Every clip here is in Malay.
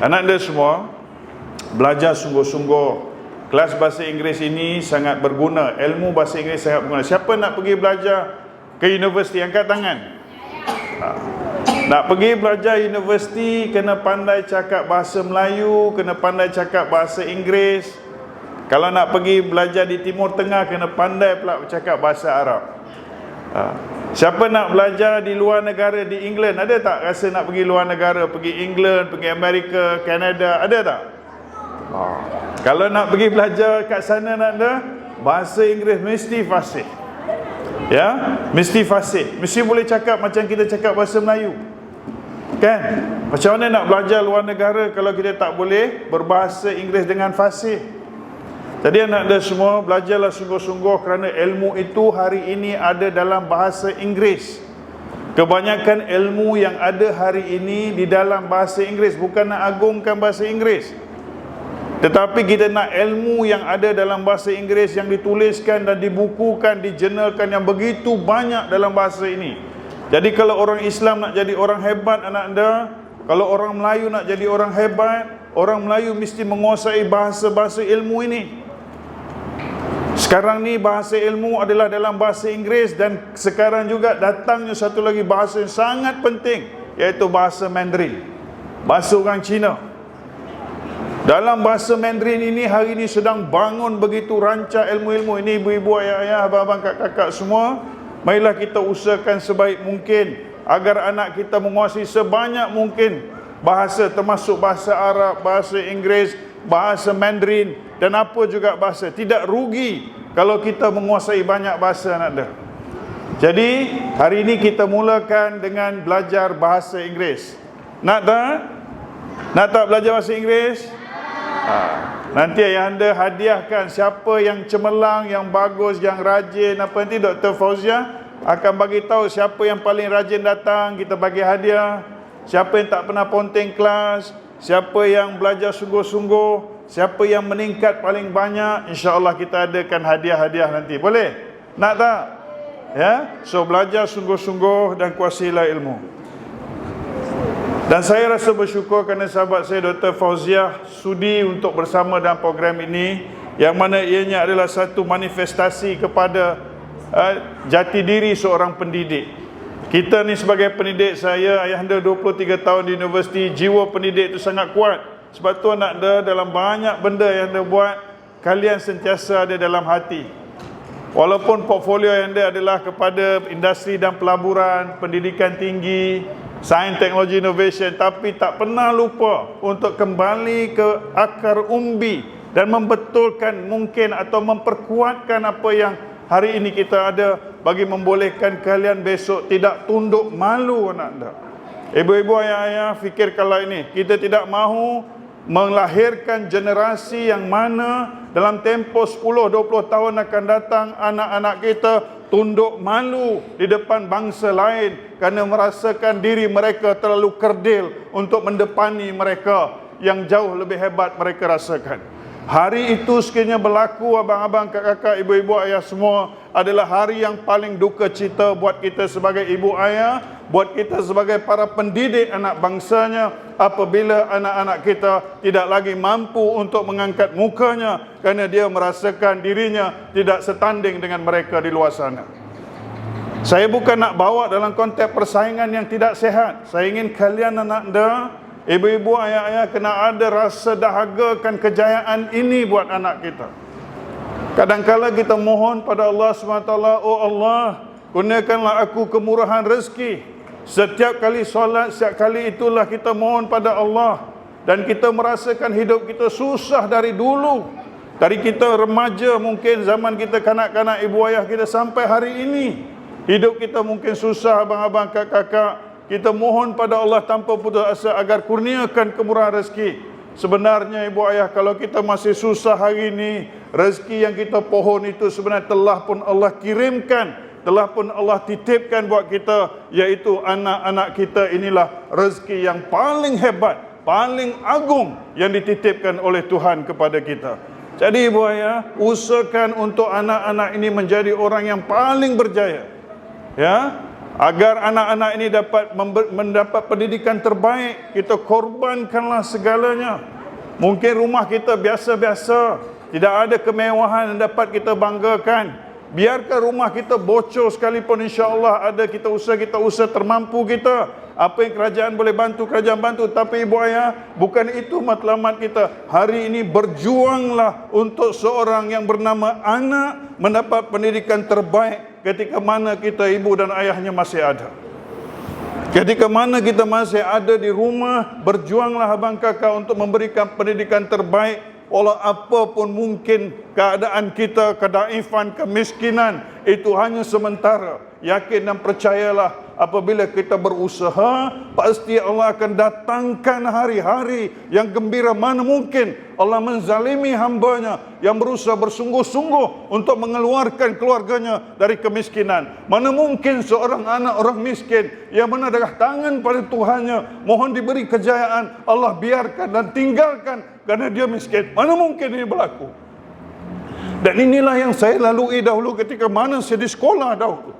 Anak anda semua belajar sungguh-sungguh. Kelas bahasa Inggeris ini sangat berguna. Ilmu bahasa Inggeris sangat berguna. Siapa nak pergi belajar ke universiti angkat tangan? Nak pergi belajar universiti kena pandai cakap bahasa Melayu, kena pandai cakap bahasa Inggeris. Kalau nak pergi belajar di Timur Tengah kena pandai pula cakap bahasa Arab. Ha. Siapa nak belajar di luar negara di England? Ada tak rasa nak pergi luar negara, pergi England, pergi Amerika, Canada? Ada tak? Ha. Kalau nak pergi belajar kat sana nak ada bahasa Inggeris mesti fasih. Ya, mesti fasih. Mesti boleh cakap macam kita cakap bahasa Melayu. Kan? Macam mana nak belajar luar negara kalau kita tak boleh berbahasa Inggeris dengan fasih? Jadi anak anda semua belajarlah sungguh-sungguh kerana ilmu itu hari ini ada dalam bahasa Inggeris. Kebanyakan ilmu yang ada hari ini di dalam bahasa Inggeris bukan nak agungkan bahasa Inggeris. Tetapi kita nak ilmu yang ada dalam bahasa Inggeris yang dituliskan dan dibukukan, dijurnalkan yang begitu banyak dalam bahasa ini. Jadi kalau orang Islam nak jadi orang hebat anak anda, kalau orang Melayu nak jadi orang hebat, orang Melayu mesti menguasai bahasa-bahasa ilmu ini. Sekarang ni bahasa ilmu adalah dalam bahasa Inggeris dan sekarang juga datangnya satu lagi bahasa yang sangat penting iaitu bahasa Mandarin. Bahasa orang Cina. Dalam bahasa Mandarin ini hari ini sedang bangun begitu rancak ilmu-ilmu ini ibu-ibu, ayah-ayah, abang-abang, kakak-kakak semua. Marilah kita usahakan sebaik mungkin agar anak kita menguasai sebanyak mungkin bahasa termasuk bahasa Arab, bahasa Inggeris, bahasa Mandarin dan apa juga bahasa. Tidak rugi kalau kita menguasai banyak bahasa anak anda. Jadi, hari ini kita mulakan dengan belajar bahasa Inggeris. Nak tak? Nak tak belajar bahasa Inggeris? Ha. Nanti ayah anda hadiahkan siapa yang cemerlang, yang bagus, yang rajin. Apa nanti Dr. Fauzia akan bagi tahu siapa yang paling rajin datang, kita bagi hadiah. Siapa yang tak pernah ponteng kelas, siapa yang belajar sungguh-sungguh, siapa yang meningkat paling banyak, insya-Allah kita adakan hadiah-hadiah nanti. Boleh? Nak tak? Ya? So belajar sungguh-sungguh dan kuasailah ilmu. Dan saya rasa bersyukur kerana sahabat saya Dr. Fauziah sudi untuk bersama dalam program ini yang mana ianya adalah satu manifestasi kepada uh, jati diri seorang pendidik. Kita ni sebagai pendidik saya, ayah anda 23 tahun di universiti, jiwa pendidik itu sangat kuat. Sebab tu anak anda dalam banyak benda yang anda buat, kalian sentiasa ada dalam hati. Walaupun portfolio yang anda adalah kepada industri dan pelaburan, pendidikan tinggi, sains teknologi innovation tapi tak pernah lupa untuk kembali ke akar umbi dan membetulkan mungkin atau memperkuatkan apa yang hari ini kita ada bagi membolehkan kalian besok tidak tunduk malu anak anda. Ibu-ibu ayah-ayah fikir kalau ini kita tidak mahu melahirkan generasi yang mana dalam tempoh 10-20 tahun akan datang anak-anak kita tunduk malu di depan bangsa lain kerana merasakan diri mereka terlalu kerdil untuk mendepani mereka yang jauh lebih hebat mereka rasakan. Hari itu sekiranya berlaku abang-abang, kakak-kakak, ibu-ibu, ayah semua adalah hari yang paling duka cita buat kita sebagai ibu ayah, buat kita sebagai para pendidik anak bangsanya apabila anak-anak kita tidak lagi mampu untuk mengangkat mukanya kerana dia merasakan dirinya tidak setanding dengan mereka di luar sana. Saya bukan nak bawa dalam konteks persaingan yang tidak sehat. Saya ingin kalian anak anda Ibu-ibu, ayah-ayah kena ada rasa dahagakan kejayaan ini buat anak kita. Kadangkala kita mohon pada Allah SWT, Oh Allah, gunakanlah aku kemurahan rezeki. Setiap kali solat, setiap kali itulah kita mohon pada Allah. Dan kita merasakan hidup kita susah dari dulu. Dari kita remaja mungkin zaman kita kanak-kanak ibu ayah kita sampai hari ini. Hidup kita mungkin susah abang-abang kakak-kakak kita mohon pada Allah tanpa putus asa agar kurniakan kemurahan rezeki. Sebenarnya ibu ayah kalau kita masih susah hari ini, rezeki yang kita pohon itu sebenarnya telah pun Allah kirimkan, telah pun Allah titipkan buat kita, yaitu anak-anak kita inilah rezeki yang paling hebat, paling agung yang dititipkan oleh Tuhan kepada kita. Jadi ibu ayah, usahakan untuk anak-anak ini menjadi orang yang paling berjaya. Ya, Agar anak-anak ini dapat mendapat pendidikan terbaik, kita korbankanlah segalanya. Mungkin rumah kita biasa-biasa, tidak ada kemewahan yang dapat kita banggakan. Biarkan rumah kita bocor sekalipun insya-Allah ada kita usaha kita usaha termampu kita. Apa yang kerajaan boleh bantu, kerajaan bantu. Tapi ibu ayah, bukan itu matlamat kita. Hari ini berjuanglah untuk seorang yang bernama anak mendapat pendidikan terbaik ketika mana kita ibu dan ayahnya masih ada. Ketika mana kita masih ada di rumah, berjuanglah abang kakak untuk memberikan pendidikan terbaik Walau apapun mungkin keadaan kita, kedaifan, kemiskinan, itu hanya sementara. Yakin dan percayalah apabila kita berusaha pasti Allah akan datangkan hari-hari yang gembira mana mungkin. Allah menzalimi hambanya yang berusaha bersungguh-sungguh untuk mengeluarkan keluarganya dari kemiskinan. Mana mungkin seorang anak orang miskin yang menadahkan tangan pada Tuhannya mohon diberi kejayaan Allah biarkan dan tinggalkan kerana dia miskin. Mana mungkin ini berlaku? Dan inilah yang saya lalui dahulu ketika mana saya di sekolah dahulu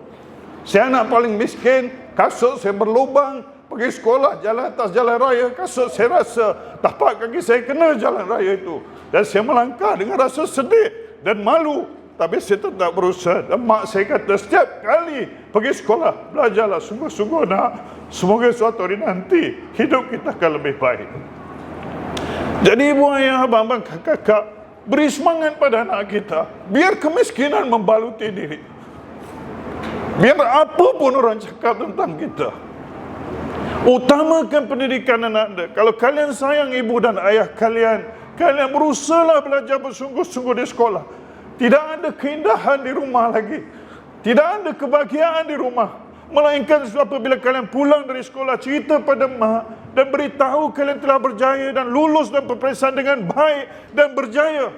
saya anak paling miskin, kasut saya berlubang, pergi sekolah jalan atas jalan raya, kasut saya rasa tapak kaki saya kena jalan raya itu. Dan saya melangkah dengan rasa sedih dan malu. Tapi saya tetap berusaha. Dan mak saya kata setiap kali pergi sekolah, belajarlah sungguh-sungguh nak. Semoga suatu hari nanti hidup kita akan lebih baik. Jadi ibu ayah, abang-abang, kakak-kakak, beri semangat pada anak kita. Biar kemiskinan membaluti diri. Biar apa pun orang cakap tentang kita. Utamakan pendidikan anak anda. Kalau kalian sayang ibu dan ayah kalian, kalian berusaha belajar bersungguh-sungguh di sekolah. Tidak ada keindahan di rumah lagi. Tidak ada kebahagiaan di rumah. Melainkan apabila kalian pulang dari sekolah, cerita pada mak dan beritahu kalian telah berjaya dan lulus dan peperiksaan dengan baik dan berjaya.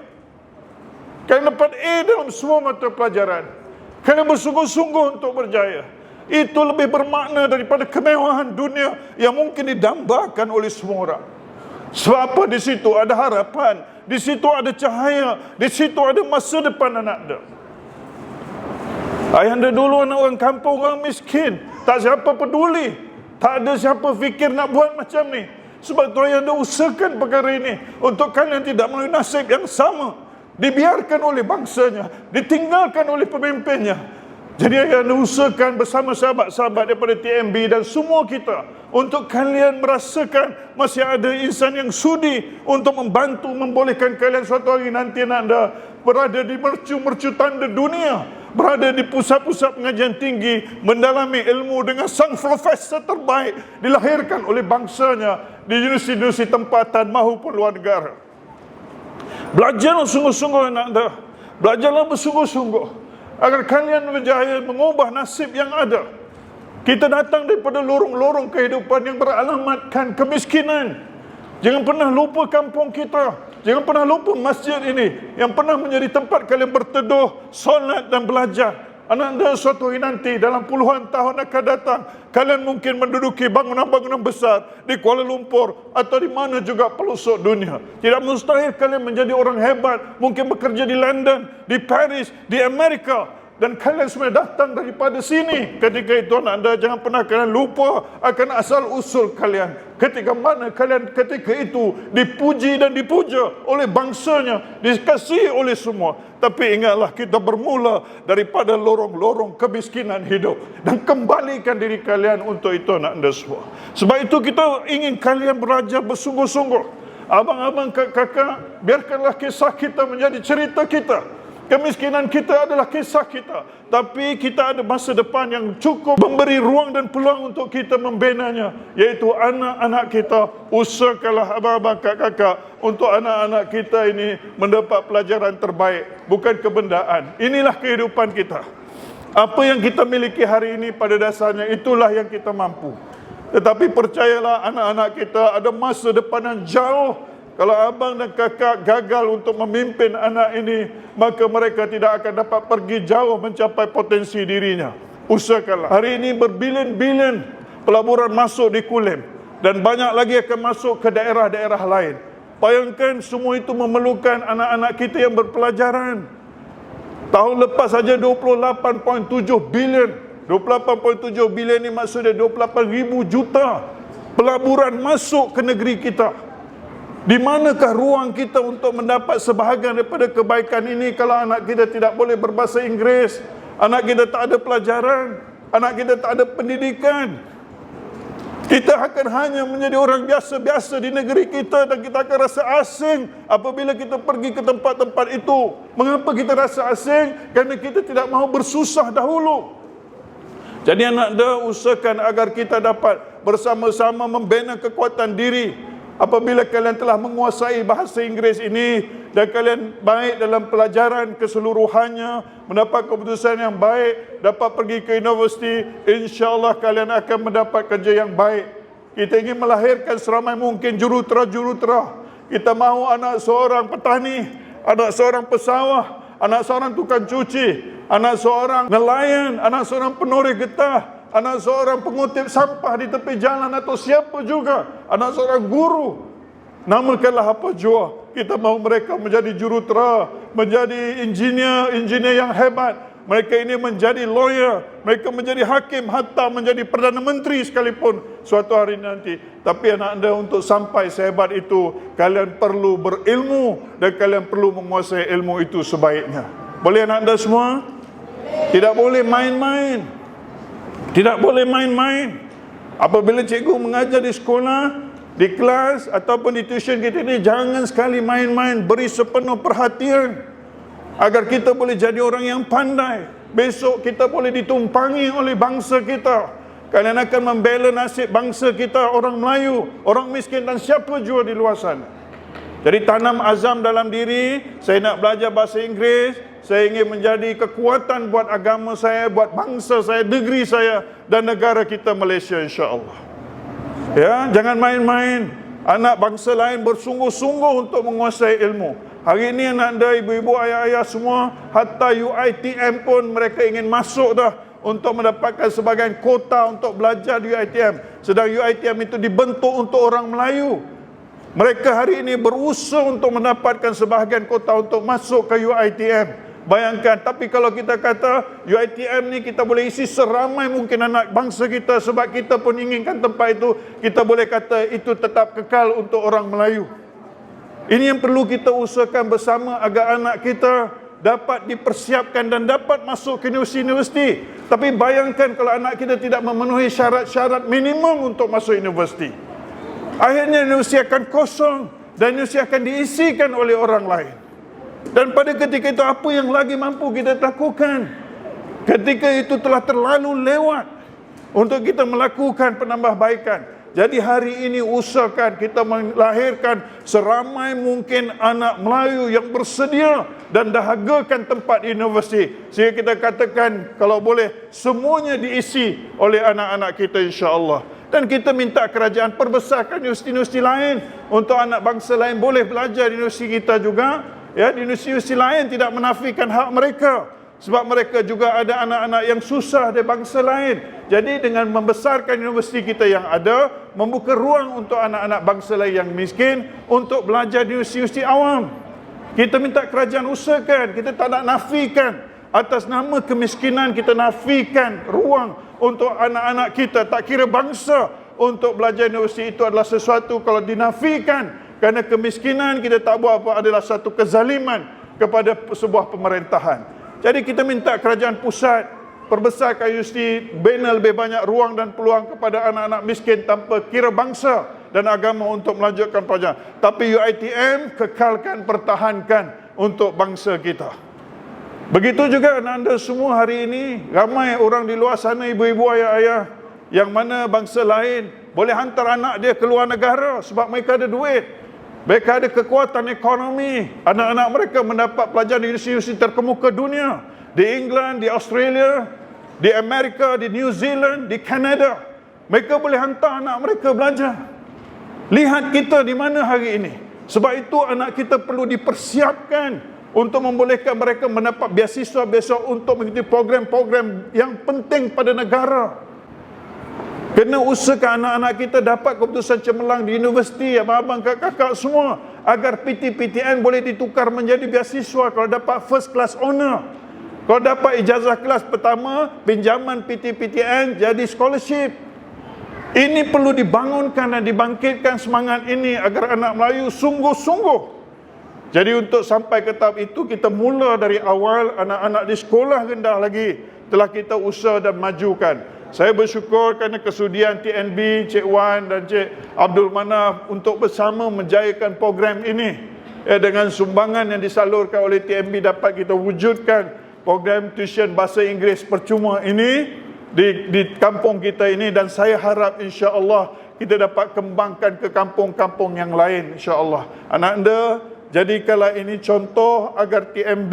Kalian dapat A dalam semua mata pelajaran. Kalian bersungguh-sungguh untuk berjaya. Itu lebih bermakna daripada kemewahan dunia yang mungkin didambakan oleh semua orang. Sebab apa di situ ada harapan, di situ ada cahaya, di situ ada masa depan anak anda. Ayah anda dulu anak orang kampung, orang miskin. Tak siapa peduli. Tak ada siapa fikir nak buat macam ni. Sebab tu ayah anda usahakan perkara ini. Untuk kalian tidak melalui nasib yang sama dibiarkan oleh bangsanya, ditinggalkan oleh pemimpinnya. Jadi ayah usahakan bersama sahabat-sahabat daripada TMB dan semua kita untuk kalian merasakan masih ada insan yang sudi untuk membantu membolehkan kalian suatu hari nanti anda berada di mercu-mercu tanda dunia berada di pusat-pusat pengajian tinggi mendalami ilmu dengan sang profesor terbaik dilahirkan oleh bangsanya di universiti-universiti tempatan maupun luar negara. Belajarlah sungguh-sungguh anak anda. Belajarlah bersungguh-sungguh. Agar kalian berjaya mengubah nasib yang ada. Kita datang daripada lorong-lorong kehidupan yang beralamatkan kemiskinan. Jangan pernah lupa kampung kita. Jangan pernah lupa masjid ini. Yang pernah menjadi tempat kalian berteduh, solat dan belajar. Ananda suatu hari nanti dalam puluhan tahun akan datang kalian mungkin menduduki bangunan-bangunan besar di Kuala Lumpur atau di mana juga pelosok dunia. Tidak mustahil kalian menjadi orang hebat, mungkin bekerja di London, di Paris, di Amerika. Dan kalian semua datang daripada sini. Ketika itu anak anda jangan pernah kalian lupa akan asal usul kalian ketika mana kalian ketika itu dipuji dan dipuja oleh bangsanya dikasihi oleh semua. Tapi ingatlah kita bermula daripada lorong-lorong kemiskinan hidup dan kembalikan diri kalian untuk itu anak anda semua. Sebab itu kita ingin kalian belajar bersungguh-sungguh. Abang-abang kakak biarkanlah kisah kita menjadi cerita kita Kemiskinan kita adalah kisah kita. Tapi kita ada masa depan yang cukup memberi ruang dan peluang untuk kita membinanya. Iaitu anak-anak kita. Usahakanlah abang-abang kakak-kakak untuk anak-anak kita ini mendapat pelajaran terbaik. Bukan kebendaan. Inilah kehidupan kita. Apa yang kita miliki hari ini pada dasarnya itulah yang kita mampu. Tetapi percayalah anak-anak kita ada masa depan yang jauh kalau abang dan kakak gagal untuk memimpin anak ini, maka mereka tidak akan dapat pergi jauh mencapai potensi dirinya. Usahakanlah. Hari ini berbilion-bilion pelaburan masuk di Kulim. Dan banyak lagi akan masuk ke daerah-daerah lain. Bayangkan semua itu memerlukan anak-anak kita yang berpelajaran. Tahun lepas saja 28.7 bilion 28.7 bilion ni maksudnya 28 ribu juta pelaburan masuk ke negeri kita. Di manakah ruang kita untuk mendapat sebahagian daripada kebaikan ini kalau anak kita tidak boleh berbahasa Inggeris, anak kita tak ada pelajaran, anak kita tak ada pendidikan. Kita akan hanya menjadi orang biasa-biasa di negeri kita dan kita akan rasa asing apabila kita pergi ke tempat-tempat itu. Mengapa kita rasa asing? Kerana kita tidak mahu bersusah dahulu. Jadi anak anda usahakan agar kita dapat bersama-sama membina kekuatan diri apabila kalian telah menguasai bahasa Inggeris ini dan kalian baik dalam pelajaran keseluruhannya mendapat keputusan yang baik dapat pergi ke universiti insyaallah kalian akan mendapat kerja yang baik. Kita ingin melahirkan seramai mungkin jurutera-jurutera kita mahu anak seorang petani anak seorang pesawah anak seorang tukang cuci anak seorang nelayan anak seorang penoreh getah anak seorang pengutip sampah di tepi jalan atau siapa juga, anak seorang guru. Namakanlah apa jua. Kita mahu mereka menjadi jurutera, menjadi engineer, engineer yang hebat. Mereka ini menjadi lawyer, mereka menjadi hakim, hatta menjadi perdana menteri sekalipun suatu hari nanti. Tapi anak anda untuk sampai sehebat itu, kalian perlu berilmu dan kalian perlu menguasai ilmu itu sebaiknya. Boleh anak anda semua? Tidak boleh main-main. Tidak boleh main-main. Apabila cikgu mengajar di sekolah, di kelas ataupun di tuition kita ini jangan sekali main-main, beri sepenuh perhatian agar kita boleh jadi orang yang pandai. Besok kita boleh ditumpangi oleh bangsa kita. Kalian akan membela nasib bangsa kita orang Melayu, orang miskin dan siapa jua di luar sana. Jadi tanam azam dalam diri, saya nak belajar bahasa Inggeris, saya ingin menjadi kekuatan buat agama saya, buat bangsa saya, negeri saya dan negara kita Malaysia insya-Allah. Ya, jangan main-main. Anak bangsa lain bersungguh-sungguh untuk menguasai ilmu. Hari ini anak anda, ibu-ibu, ayah-ayah semua, hatta UiTM pun mereka ingin masuk dah untuk mendapatkan sebagian kota untuk belajar di UiTM. Sedang UiTM itu dibentuk untuk orang Melayu. Mereka hari ini berusaha untuk mendapatkan sebahagian kota untuk masuk ke UiTM. Bayangkan, tapi kalau kita kata UiTM ni kita boleh isi seramai mungkin anak bangsa kita sebab kita pun inginkan tempat itu, kita boleh kata itu tetap kekal untuk orang Melayu. Ini yang perlu kita usahakan bersama agar anak kita dapat dipersiapkan dan dapat masuk ke universiti. Tapi bayangkan kalau anak kita tidak memenuhi syarat-syarat minimum untuk masuk universiti. Akhirnya universiti akan kosong dan universiti akan diisikan oleh orang lain. Dan pada ketika itu apa yang lagi mampu kita lakukan? Ketika itu telah terlalu lewat untuk kita melakukan penambahbaikan. Jadi hari ini usahakan kita melahirkan seramai mungkin anak Melayu yang bersedia dan dahagakan tempat universiti. Sehingga kita katakan kalau boleh semuanya diisi oleh anak-anak kita insya-Allah. Dan kita minta kerajaan perbesarkan universiti-universiti lain untuk anak bangsa lain boleh belajar di universiti kita juga ya di universiti lain tidak menafikan hak mereka. Sebab mereka juga ada anak-anak yang susah dari bangsa lain. Jadi dengan membesarkan universiti kita yang ada membuka ruang untuk anak-anak bangsa lain yang miskin untuk belajar di universiti awam. Kita minta kerajaan usahakan kita tak nak nafikan atas nama kemiskinan kita nafikan ruang untuk anak-anak kita. Tak kira bangsa untuk belajar universiti itu adalah sesuatu kalau dinafikan kerana kemiskinan kita tak buat apa adalah satu kezaliman kepada sebuah pemerintahan. Jadi kita minta kerajaan pusat perbesarkan universiti, bina lebih banyak ruang dan peluang kepada anak-anak miskin tanpa kira bangsa dan agama untuk melanjutkan pelajaran. Tapi UiTM kekalkan, pertahankan untuk bangsa kita. Begitu juga anda semua hari ini, ramai orang di luar sana, ibu-ibu, ayah-ayah, yang mana bangsa lain boleh hantar anak dia ke luar negara sebab mereka ada duit. Mereka ada kekuatan ekonomi. Anak-anak mereka mendapat pelajaran di universiti terkemuka dunia. Di England, di Australia, di Amerika, di New Zealand, di Canada. Mereka boleh hantar anak mereka belajar. Lihat kita di mana hari ini. Sebab itu anak kita perlu dipersiapkan untuk membolehkan mereka mendapat beasiswa-beasiswa untuk mengikuti program-program yang penting pada negara. Kena usahakan anak-anak kita dapat keputusan cemerlang di universiti, abang-abang, kakak-kakak semua. Agar PT-PTN boleh ditukar menjadi beasiswa kalau dapat first class honor. Kalau dapat ijazah kelas pertama, pinjaman PTPTN jadi scholarship. Ini perlu dibangunkan dan dibangkitkan semangat ini agar anak Melayu sungguh-sungguh. Jadi untuk sampai ke tahap itu kita mula dari awal anak-anak di sekolah rendah lagi telah kita usaha dan majukan. Saya bersyukur kerana kesudian TNB, Cik Wan dan Cik Abdul Manaf untuk bersama menjayakan program ini. Ya, dengan sumbangan yang disalurkan oleh TNB dapat kita wujudkan program tuition bahasa Inggeris percuma ini di, di kampung kita ini dan saya harap insya Allah kita dapat kembangkan ke kampung-kampung yang lain insya Allah. Anak anda Jadikanlah ini contoh agar TMB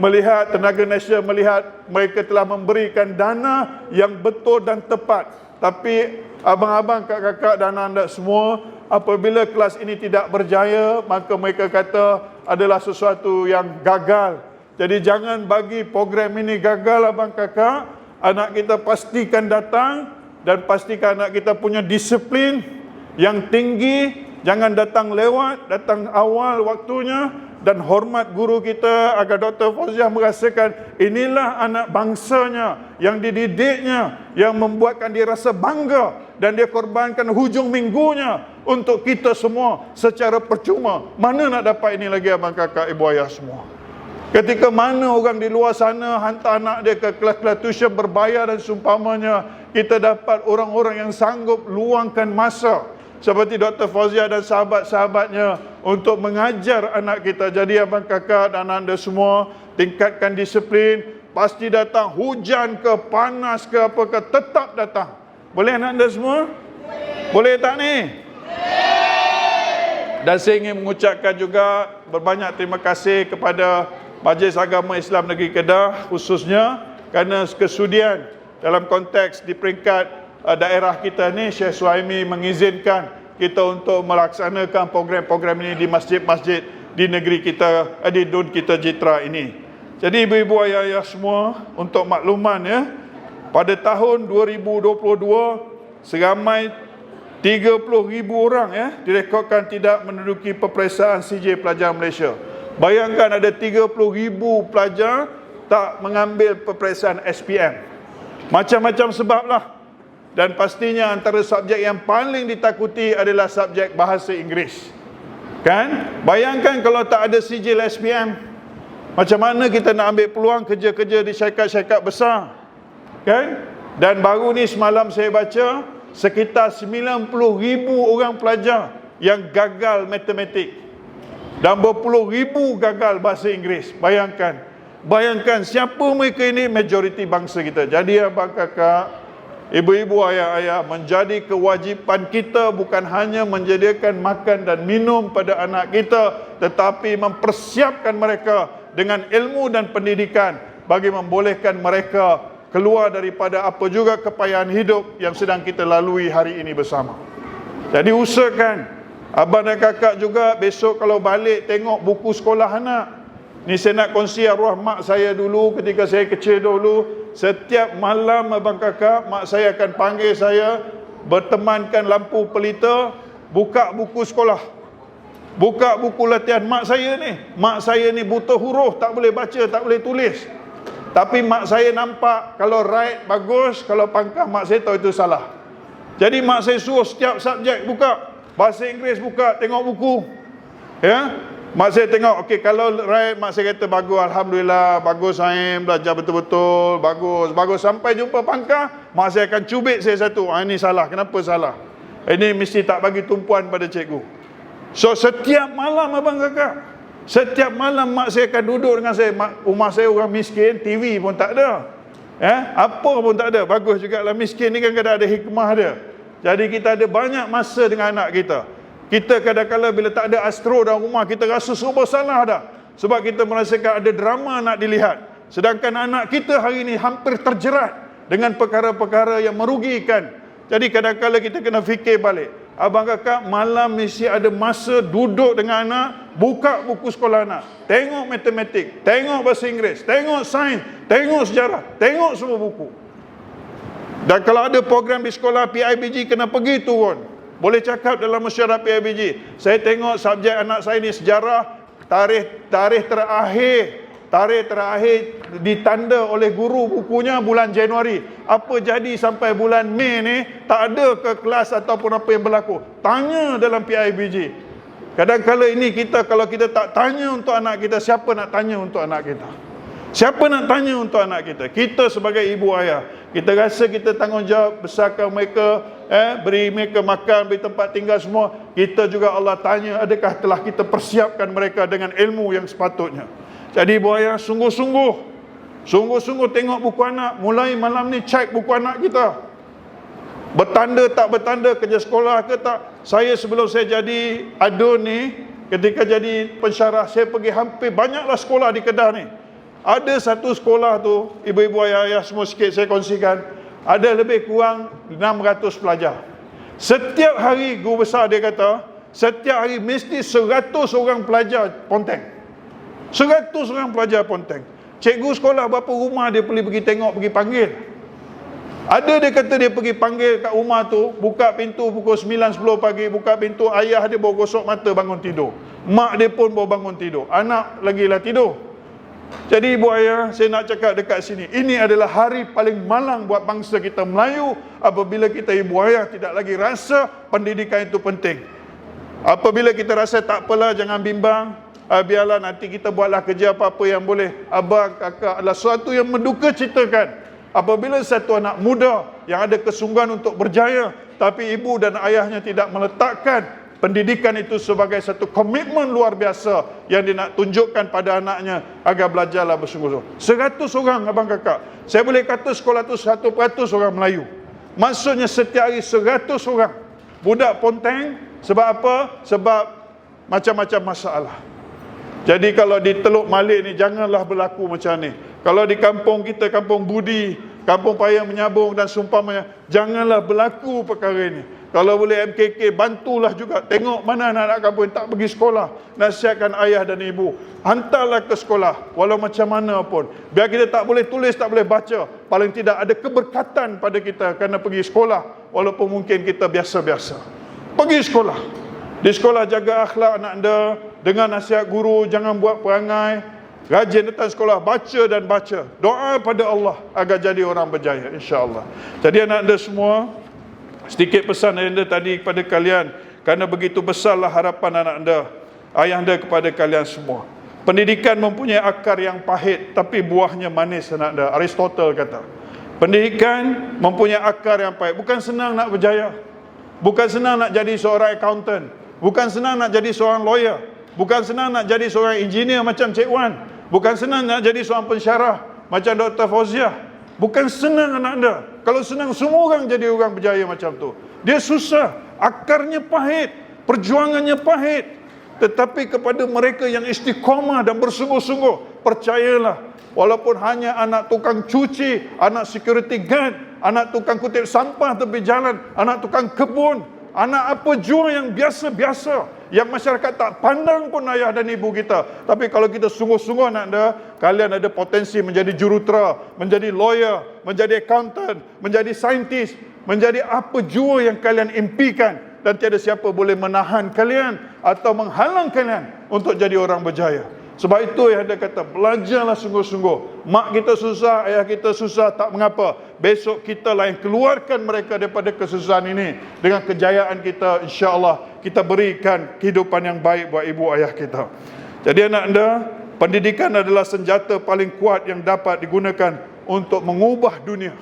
melihat, tenaga nasional melihat mereka telah memberikan dana yang betul dan tepat. Tapi abang-abang, kakak-kakak dan anda semua, apabila kelas ini tidak berjaya, maka mereka kata adalah sesuatu yang gagal. Jadi jangan bagi program ini gagal abang kakak. Anak kita pastikan datang dan pastikan anak kita punya disiplin yang tinggi Jangan datang lewat, datang awal waktunya dan hormat guru kita agar Dr. Fauziah merasakan inilah anak bangsanya yang dididiknya yang membuatkan dia rasa bangga dan dia korbankan hujung minggunya untuk kita semua secara percuma. Mana nak dapat ini lagi abang kakak ibu ayah semua? Ketika mana orang di luar sana hantar anak dia ke kelas-kelas tuition berbayar dan sumpamanya kita dapat orang-orang yang sanggup luangkan masa seperti Dr. Fauzia dan sahabat-sahabatnya untuk mengajar anak kita. Jadi abang kakak dan anda semua tingkatkan disiplin. Pasti datang hujan ke panas ke apa ke tetap datang. Boleh anak anda semua? Boleh, Boleh tak ni? Dan saya ingin mengucapkan juga berbanyak terima kasih kepada Majlis Agama Islam Negeri Kedah khususnya kerana kesudian dalam konteks di peringkat daerah kita ni Syekh Suhaimi mengizinkan kita untuk melaksanakan program-program ini di masjid-masjid di negeri kita uh, di dun kita Jitra ini. Jadi ibu-ibu ayah-ayah semua untuk makluman ya pada tahun 2022 seramai 30,000 orang ya direkodkan tidak menduduki peperiksaan CJ pelajar Malaysia. Bayangkan ada 30,000 pelajar tak mengambil peperiksaan SPM. Macam-macam sebablah dan pastinya antara subjek yang paling ditakuti adalah subjek bahasa Inggeris. Kan? Bayangkan kalau tak ada sijil SPM, macam mana kita nak ambil peluang kerja-kerja di syarikat-syarikat besar? Kan? Dan baru ni semalam saya baca sekitar 90 ribu orang pelajar yang gagal matematik dan berpuluh ribu gagal bahasa Inggeris. Bayangkan. Bayangkan siapa mereka ini majoriti bangsa kita. Jadi abang kakak, Ibu-ibu, ayah-ayah, menjadi kewajipan kita bukan hanya menjadikan makan dan minum pada anak kita, tetapi mempersiapkan mereka dengan ilmu dan pendidikan bagi membolehkan mereka keluar daripada apa juga kepayahan hidup yang sedang kita lalui hari ini bersama. Jadi usahakan abang dan kakak juga besok kalau balik tengok buku sekolah anak. Ni saya nak kongsi arwah mak saya dulu ketika saya kecil dulu. Setiap malam abang kakak, mak saya akan panggil saya bertemankan lampu pelita, buka buku sekolah. Buka buku latihan mak saya ni. Mak saya ni buta huruf, tak boleh baca, tak boleh tulis. Tapi mak saya nampak kalau write bagus, kalau pangkah mak saya tahu itu salah. Jadi mak saya suruh setiap subjek buka. Bahasa Inggeris buka, tengok buku. Ya, Mak saya tengok, okey kalau right, mak saya kata bagus, Alhamdulillah, bagus saya belajar betul-betul, bagus, bagus. Sampai jumpa pangkah, mak saya akan cubit saya satu. Ah, ini salah, kenapa salah? Ini mesti tak bagi tumpuan pada cikgu. So, setiap malam abang kakak, setiap malam mak saya akan duduk dengan saya. Mak, rumah saya orang miskin, TV pun tak ada. Eh, apa pun tak ada. Bagus juga lah miskin ni kan kadang ada hikmah dia. Jadi kita ada banyak masa dengan anak kita. Kita kadang-kadang bila tak ada astro dalam rumah, kita rasa semua salah dah. Sebab kita merasakan ada drama nak dilihat. Sedangkan anak kita hari ini hampir terjerat dengan perkara-perkara yang merugikan. Jadi kadang-kadang kita kena fikir balik. Abang kakak malam mesti ada masa duduk dengan anak, buka buku sekolah anak. Tengok matematik, tengok bahasa Inggeris, tengok sains, tengok sejarah, tengok semua buku. Dan kalau ada program di sekolah PIBG kena pergi turun. Boleh cakap dalam mesyuarat PIBG. Saya tengok subjek anak saya ni sejarah tarikh tarikh terakhir tarikh terakhir ditanda oleh guru bukunya bulan Januari. Apa jadi sampai bulan Mei ni tak ada ke kelas ataupun apa yang berlaku. Tanya dalam PIBG. Kadang-kadang ini kita kalau kita tak tanya untuk anak kita, siapa nak tanya untuk anak kita? Siapa nak tanya untuk anak kita? Kita sebagai ibu ayah, kita rasa kita tanggungjawab besarkan mereka, eh, beri mereka makan, beri tempat tinggal semua. Kita juga Allah tanya, adakah telah kita persiapkan mereka dengan ilmu yang sepatutnya? Jadi ibu ayah sungguh-sungguh, sungguh-sungguh tengok buku anak. Mulai malam ni cek buku anak kita. Bertanda tak bertanda kerja sekolah ke tak? Saya sebelum saya jadi adun ni, ketika jadi pensyarah, saya pergi hampir banyaklah sekolah di Kedah ni. Ada satu sekolah tu, ibu-ibu ayah-ayah semua sikit saya kongsikan, ada lebih kurang 600 pelajar. Setiap hari guru besar dia kata, setiap hari mesti 100 orang pelajar ponteng. 100 orang pelajar ponteng. Cikgu sekolah berapa rumah dia pergi pergi tengok, pergi panggil. Ada dia kata dia pergi panggil kat rumah tu, buka pintu pukul 9 10 pagi, buka pintu ayah dia baru gosok mata bangun tidur. Mak dia pun baru bangun tidur. Anak lagi lah tidur. Jadi ibu ayah, saya nak cakap dekat sini, ini adalah hari paling malang buat bangsa kita Melayu apabila kita ibu ayah tidak lagi rasa pendidikan itu penting. Apabila kita rasa tak apalah jangan bimbang, uh, biarlah nanti kita buatlah kerja apa-apa yang boleh. Abang, kakak adalah sesuatu yang menduka citakan. Apabila satu anak muda yang ada kesungguhan untuk berjaya tapi ibu dan ayahnya tidak meletakkan pendidikan itu sebagai satu komitmen luar biasa yang dia nak tunjukkan pada anaknya agar belajarlah bersungguh-sungguh. Seratus orang abang kakak. Saya boleh kata sekolah itu satu peratus orang Melayu. Maksudnya setiap hari seratus orang. Budak ponteng sebab apa? Sebab macam-macam masalah. Jadi kalau di Teluk Malik ni janganlah berlaku macam ni. Kalau di kampung kita, kampung Budi, kampung Payang Menyabung dan sumpamanya, janganlah berlaku perkara ini. Kalau boleh MKK, bantulah juga. Tengok mana anak-anak kampung yang tak pergi sekolah. Nasihatkan ayah dan ibu. Hantarlah ke sekolah, walau macam mana pun. Biar kita tak boleh tulis, tak boleh baca. Paling tidak ada keberkatan pada kita kerana pergi sekolah. Walaupun mungkin kita biasa-biasa. Pergi sekolah. Di sekolah jaga akhlak anak anda. Dengan nasihat guru, jangan buat perangai. Rajin datang sekolah, baca dan baca. Doa pada Allah agar jadi orang berjaya, insyaAllah. Jadi anak anda semua, sedikit pesan anda tadi kepada kalian, kerana begitu besarlah harapan anak anda, ayah anda kepada kalian semua. Pendidikan mempunyai akar yang pahit, tapi buahnya manis anak anda. Aristotle kata. Pendidikan mempunyai akar yang pahit. Bukan senang nak berjaya. Bukan senang nak jadi seorang accountant. Bukan senang nak jadi seorang lawyer. Bukan senang nak jadi seorang engineer macam Cik Wan. Bukan senang nak jadi seorang pensyarah macam Dr. Fauziah. Bukan senang anak anda. Kalau senang semua orang jadi orang berjaya macam tu. Dia susah. Akarnya pahit. Perjuangannya pahit. Tetapi kepada mereka yang istiqamah dan bersungguh-sungguh. Percayalah. Walaupun hanya anak tukang cuci, anak security guard, anak tukang kutip sampah tepi jalan, anak tukang kebun, anak apa jua yang biasa-biasa yang masyarakat tak pandang pun ayah dan ibu kita. Tapi kalau kita sungguh-sungguh nak anda, kalian ada potensi menjadi jurutera, menjadi lawyer, menjadi accountant, menjadi saintis, menjadi apa jua yang kalian impikan dan tiada siapa boleh menahan kalian atau menghalang kalian untuk jadi orang berjaya. Sebab itu yang ada kata belajarlah sungguh-sungguh. Mak kita susah, ayah kita susah, tak mengapa. Besok kita lah yang keluarkan mereka daripada kesusahan ini dengan kejayaan kita insya-Allah kita berikan kehidupan yang baik buat ibu ayah kita. Jadi anak anda, pendidikan adalah senjata paling kuat yang dapat digunakan untuk mengubah dunia.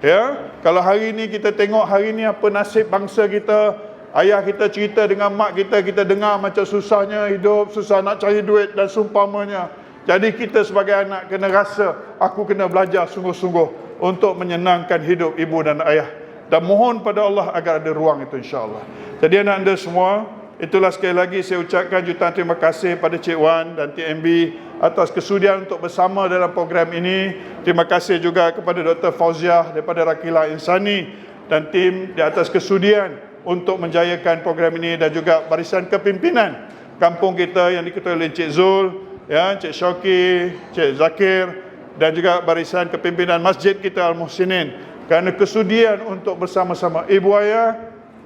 Ya, kalau hari ini kita tengok hari ini apa nasib bangsa kita, Ayah kita cerita dengan mak kita, kita dengar macam susahnya hidup, susah nak cari duit dan sumpamanya. Jadi kita sebagai anak kena rasa, aku kena belajar sungguh-sungguh untuk menyenangkan hidup ibu dan ayah. Dan mohon pada Allah agar ada ruang itu insyaAllah. Jadi anak anda semua, itulah sekali lagi saya ucapkan jutaan terima kasih pada Cik Wan dan TMB atas kesudian untuk bersama dalam program ini. Terima kasih juga kepada Dr. Fauziah daripada Rakila Insani dan tim di atas kesudian untuk menjayakan program ini dan juga barisan kepimpinan kampung kita yang diketuai oleh Encik Zul, ya, Encik Syauki, Encik Zakir dan juga barisan kepimpinan masjid kita Al-Muhsinin. Kerana kesudian untuk bersama-sama ibu ayah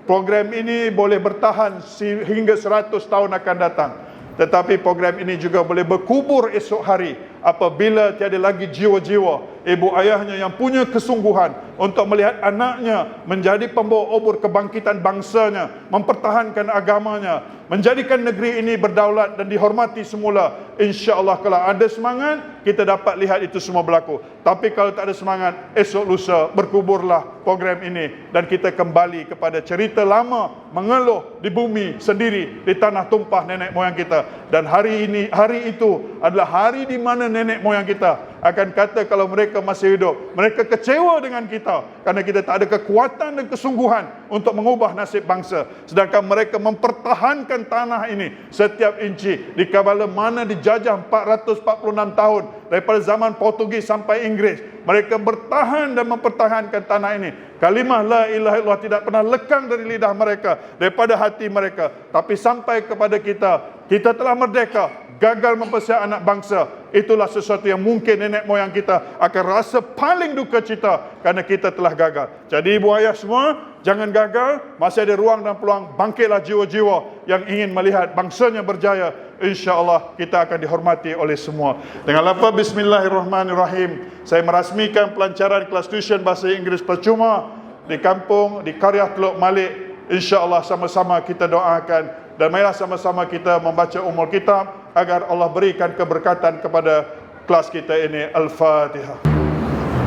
program ini boleh bertahan hingga 100 tahun akan datang. Tetapi program ini juga boleh berkubur esok hari apabila tiada lagi jiwa-jiwa ibu ayahnya yang punya kesungguhan untuk melihat anaknya menjadi pembawa obor kebangkitan bangsanya, mempertahankan agamanya, menjadikan negeri ini berdaulat dan dihormati semula. Insya-Allah kalau ada semangat, kita dapat lihat itu semua berlaku. Tapi kalau tak ada semangat, esok lusa berkuburlah program ini dan kita kembali kepada cerita lama mengeluh di bumi sendiri di tanah tumpah nenek moyang kita dan hari ini hari itu adalah hari di mana nenek moyang kita akan kata kalau mereka masih hidup. Mereka kecewa dengan kita kerana kita tak ada kekuatan dan kesungguhan untuk mengubah nasib bangsa. Sedangkan mereka mempertahankan tanah ini setiap inci di kabala mana dijajah 446 tahun daripada zaman Portugis sampai Inggeris. Mereka bertahan dan mempertahankan tanah ini. Kalimah la ilaha illallah tidak pernah lekang dari lidah mereka daripada hati mereka. Tapi sampai kepada kita kita telah merdeka. Gagal mempersiap anak bangsa. Itulah sesuatu yang mungkin nenek moyang kita akan rasa paling duka cita kerana kita telah gagal. Jadi ibu ayah semua jangan gagal. Masih ada ruang dan peluang. Bangkitlah jiwa-jiwa yang ingin melihat bangsanya berjaya. Insyaallah kita akan dihormati oleh semua. Dengan lafaz bismillahirrahmanirrahim saya merasmikan pelancaran kelas tuition bahasa Inggeris percuma di kampung di Karya Teluk Malik. Insyaallah sama-sama kita doakan dan marilah sama-sama kita membaca umul kitab agar Allah berikan keberkatan kepada kelas kita ini Al-Fatihah.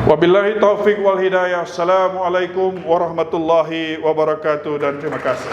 Wabillahi taufik wal hidayah. Assalamualaikum warahmatullahi wabarakatuh dan terima kasih.